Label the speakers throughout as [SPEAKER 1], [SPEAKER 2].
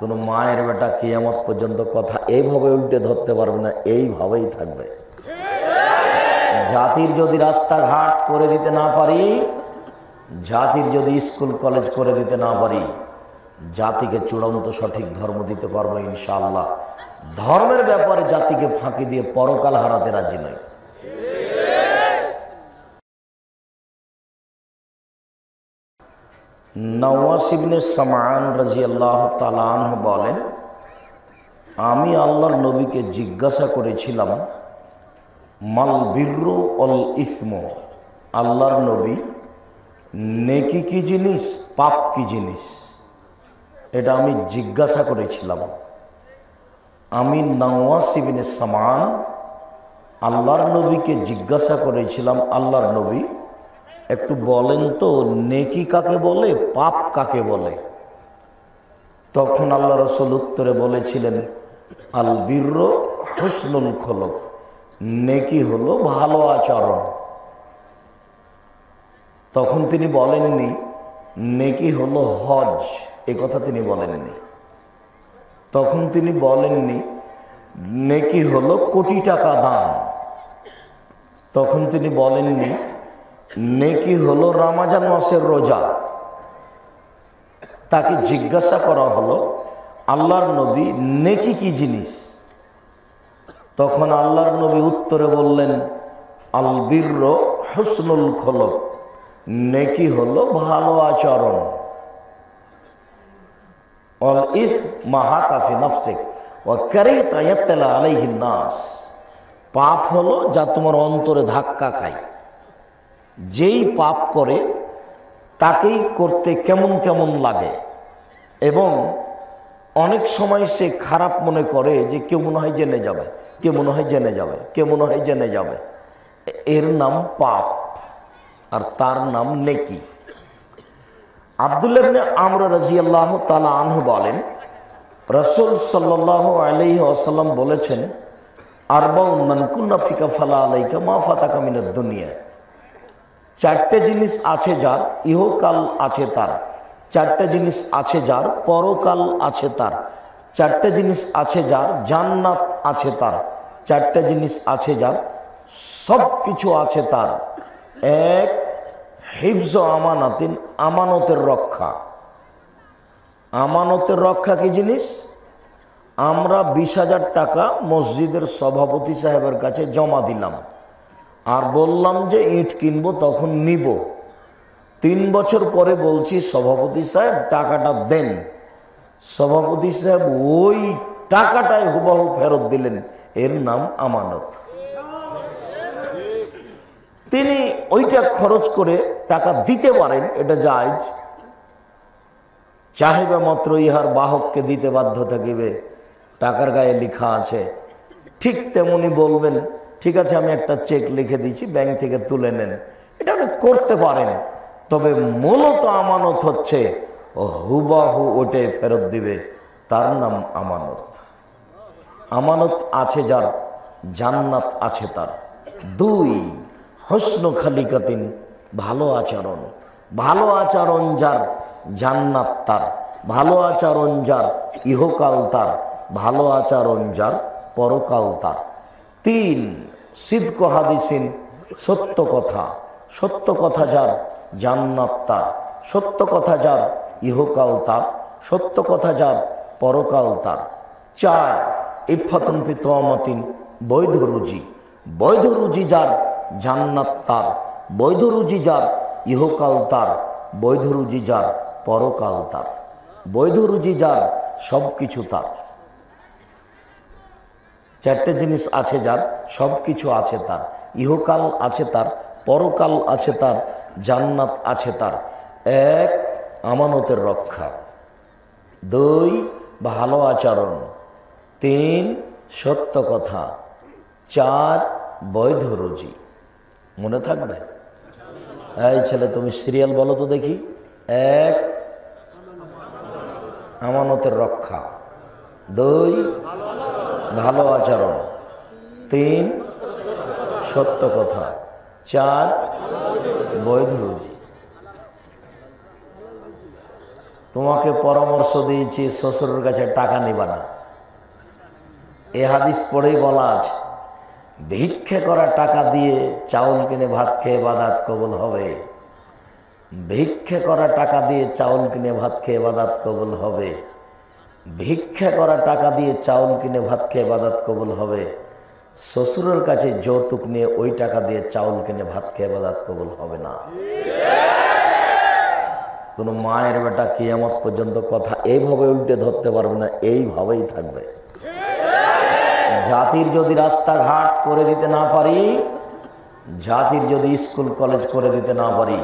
[SPEAKER 1] কোনো মায়ের বেটা কিয়ামত পর্যন্ত কথা এইভাবে উল্টে ধরতে পারবে না, এইভাবেই থাকবে। জাতির যদি রাস্তাঘাট করে দিতে না পারি, জাতির যদি স্কুল, কলেজ করে দিতে না পারি, জাতিকে চূড়ান্ত সঠিক ধর্ম দিতে পারব ইনশাআল্লাহ। ধর্মের ব্যাপারে জাতিকে ফাঁকি দিয়ে পরকাল হারাতে রাজি নয়। নওয়াসিবনে সামান রাজি আল্লাহ তালান বলেন, আমি আল্লাহর নবীকে জিজ্ঞাসা করেছিলাম, মাল বীর্র অল ইসমো? আল্লাহর নবী, নেকি কি জিনিস, পাপ কি জিনিস? এটা আমি জিজ্ঞাসা করেছিলাম। আমি নওয়াসিবিনে সামান আল্লাহর নবীকে জিজ্ঞাসা করেছিলাম, আল্লাহর নবী একটু বলেন তো, নেকি কাকে বলে, পাপ কাকে বলে? তখন আল্লাহ রসুল উত্তরে বলেছিলেন, আল বীর হুসনুল খোলক, নেকি হলো ভালো আচরণ। তখন তিনি বলেননি, নেকি হলো হজ, এ কথা তিনি বলেননি। তখন তিনি বলেননি, নেকি হলো কোটি টাকা দান। তখন তিনি বলেননি নেকি হলো রামাজান মাসের রোজা। তাকে জিজ্ঞাসা করা হলো, আল্লাহর নবী নেকি কি জিনিস? তখন আল্লাহর নবী উত্তরে বললেন, আল বীর হসনুল খলক, নেকি হলো ভালো আচরণ। অল ইস মাহা কাফি ও কারে তায়াত্তালা আলাইহিন নাস। পাপ হলো যা তোমার অন্তরে ধাক্কা খায়। যেই পাপ করে, তাকেই করতে কেমন কেমন লাগে। এবং অনেক সময় সে খারাপ মনে করে যে, কেউ মনে হয় জেনে যাবে কে মনে হয় জেনে যাবে কে মনে হয় জেনে যাবে। এর নাম পাপ, আর তার নাম নেকি। আবদুল্লাবনে আমরা রাজি আল্লাহ তালা আনহু বলেন, রসুল সাল্লাহ আলি আসাল্লাম বলেছেন, আরবাউন মানকুন্না ফিকা ফালা আলাইকা মা ফাতাকা মিনার দুনিয়া। চারটে জিনিস আছে যার, ইহকাল আছে তার। চারটে জিনিস আছে যার, পরকাল আছে তার। চারটে জিনিস আছে যার, জান্নাত আছে তার। চারটে জিনিস আছে যার সব কিছু আছে তার। এক, হিফজ আমানাতিন, আমানতের রক্ষা। আমানতের রক্ষা কি জিনিস? আমরা বিশ হাজার টাকা মসজিদের সভাপতি সাহেবের কাছে জমা দিলাম। আর বললাম যে ইট কিনবো, তখন নিব। তিন বছর পরে বলছি, সভাপতি সাহেব, টাকাটা দেন। সভাপতি সাহেব ওই টাকাটাই হুবাহু ফেরত দিলেন। এর নাম আমানত। তিনি ওইটা খরচ করে টাকা দিতে পারেন, এটা জায়জ। চাহিবা মাত্র ইহার বাহককে দিতে বাধ্য থাকিবে। টাকার গায়ে লেখা আছে, ঠিক তেমনি বলবেন ঠিক আছে, আমি একটা চেক লিখে দিচ্ছি ব্যাংক থেকে তুলে নেন। এটা আপনি করতে পারেন, তবে মূলত আমানত হচ্ছে, হুবাহু ওটাই ফেরত দিবে, তার নাম আমানত। আমানত আছে যার, জান্নাত আছে তার। দুই, হসন খালিকাতিন, ভালো আচরণ। ভালো আচরণ যার, জান্নাত তার। ভালো আচরণ যার, ইহকাল তার। ভালো আচরণ যার, পরকাল তার। তিন সিদ্ধ হাদিসিন, সত্য কথা। সত্য কথা যার জান্নাত তার। সত্য কথা যার ইহকাল তার। সত্য কথা যার পরকাল তার। চার, ইফাতন পিতমাতিন বৈধ রুজি। বৈধ রুজি যার জান্নাত তার। বৈধ রুজি যার ইহকাল তার। বৈধ রুজি যার পরকাল তার। বৈধ রুজি যার সব কিছু তার। চারটে জিনিস আছে যার সব কিছু আছে তার। ইহকাল আছে তার, পরকাল আছে তার, জান্নাত আছে তার। এক, আমানতের রক্ষা। দুই, ভালো আচরণ। তিন, সত্য কথা। চার, বৈধ রুজি। মনে থাকবে? এই ছেলে, তুমি সিরিয়াল বলো তো দেখি। এক, আমানতের রক্ষা। দুই, ভালো আচরণ। তিন, সত্য কথা। চার, বৈধ রুজি। তোমাকে পরামর্শ দিয়েছি, শ্বশুরের কাছে টাকা নিবা না। এ হাদিস পড়েই বলা আছে, ভিক্ষে করা টাকা দিয়ে চাউল কিনে ভাত খেয়ে বাদাত কবল হবে। ভিক্ষে করা টাকা দিয়ে চাউল কিনে ভাত খেয়ে বাদাত কবল হবে। ভিক্ষা করা টাকা দিয়ে চাউল কিনে ভাত খেয়ে বাদাত কবুল হবে। শ্বশুরের কাছে যৌতুক নিয়ে ওই টাকা দিয়ে চাউল কিনে ভাত খেয়ে বাদাত কবুল হবে না। কোনো মায়ের বেটা কিয়ামত পর্যন্ত কথা এইভাবে উল্টে ধরতে পারবে না, এইভাবেই থাকবে। জাতির যদি রাস্তাঘাট করে দিতে না পারি, জাতির যদি স্কুল, কলেজ করে দিতে না পারি,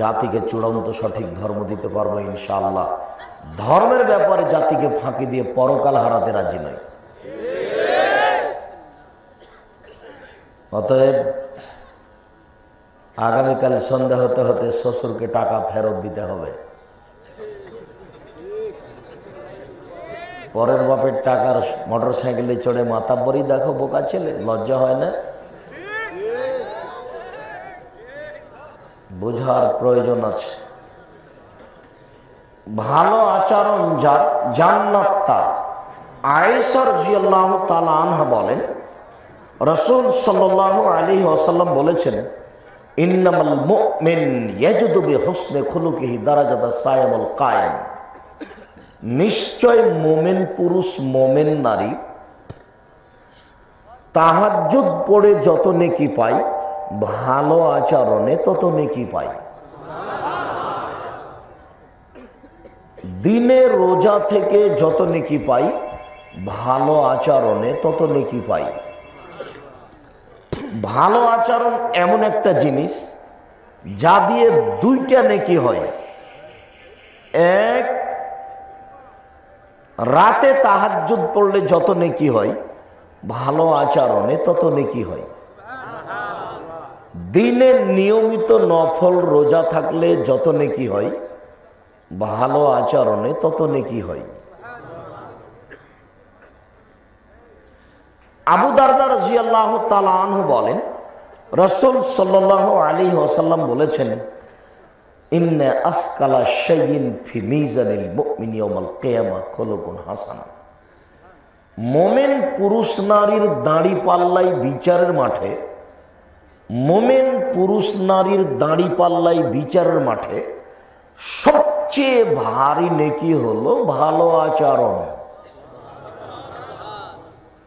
[SPEAKER 1] জাতিকে চূড়ান্ত সঠিক ধর্ম দিতে পারব ইনশাআল্লাহ। ধর্মের ব্যাপারে জাতিকে ফাঁকি দিয়ে পরকাল হারাতে রাজি নয়। অতএব আগামীকাল সন্ধ্যা হতে হতে শ্বশুরকে টাকা ফেরত দিতে হবে। পরের বাপের টাকার মোটর সাইকেলে চড়ে মাতাব্বরই দেখো, বোকা ছেলে, লজ্জা হয় না? বোঝার প্রয়োজন আছে। ভালো আচরণ যার, জান্নাত তার। আয়েসর জিয়াল্লাহ তালা আনহা বলেন, রসুল সাল্লাহ আলী ওসাল্লাম বলেছেন, ইন্নামাল মুমিন ইয়াজুদু বিহুসনে খুলুকিহি দারাজাদা সায়ামুল কায়েম। নিশ্চয় মোমেন পুরুষ, মোমেন নারী তাহাজ্জুদ পড়ে যত নেকি পায়, ভালো আচরণে তত নেকি পায়। দিনে রোজা থেকে যত নেকি পাই, ভালো আচরণে তত নেকি পাই। ভালো আচরণ এমন একটা জিনিস, যা দিয়ে দুইটা নেকি হয়। এক, রাতে তাহাজ্জুদ পড়লে যত নেকি হয়, ভালো আচরণে তত নেকি হয়। দিনে নিয়মিত নফল রোজা থাকলে যত নেকি হয় ভালো আচরণে তত নেকি হয়। আবু দারদার জিয়াল্লাহ তালাহ বলেন, রসুল সাল্লাহ আলী ওসাল্লাম বলেছেন শাইন ফি মিজানিল মুমিন হাসান। মোমেন পুরুষ নারীর দাঁড়ি পাল্লাই বিচারের মাঠে, মোমেন পুরুষ নারীর দাঁড়ি পাল্লাই বিচারের মাঠে সবচেয়ে ভারী নেকি হলো ভালো আচরণ।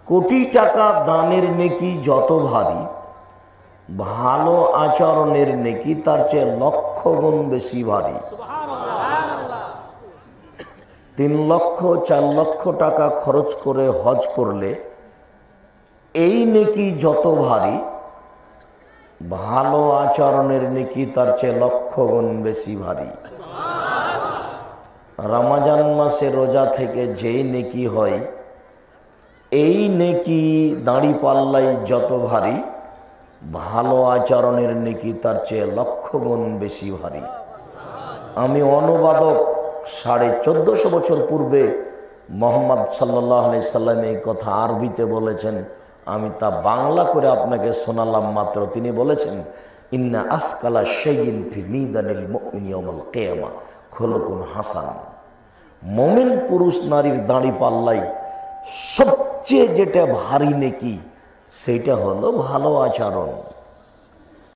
[SPEAKER 1] কোটি টাকা দানের নেকি যত ভারী, ভালো আচরণের নেকি তার চেয়ে লক্ষ গুণ বেশি ভারী। তিন লক্ষ, চার লক্ষ টাকা খরচ করে হজ করলে এই নেকি যত ভারী ভালো আচরণের নেকি তার চেয়ে লক্ষ গুণ বেশি ভারী। রামাজান মাসে রোজা থেকে যেই নেকি হয়, এই নেকি দাঁড়ি পাল্লাই যত ভারী, ভালো আচরণের নেকি তার চেয়ে লক্ষ গুণ বেশি ভারী। আমি অনুবাদক সাড়ে চোদ্দশো বছর পূর্বে মোহাম্মদ সাল্লাহ সাল্লাম এই কথা আরবিতে বলেছেন আমি তা বাংলা করে আপনাকে শোনালাম মাত্র। তিনি বলেছেন, ইন্না আসকালা সেইন ফি মিদানিল মুমিনিয়মাল কেয়ামা। খোলকুন হাসান। মমিন পুরুষ নারীর দাঁড়ি পাল্লাই সবচেয়ে যেটা ভারী নেকি, সেটা হলো ভালো আচরণ।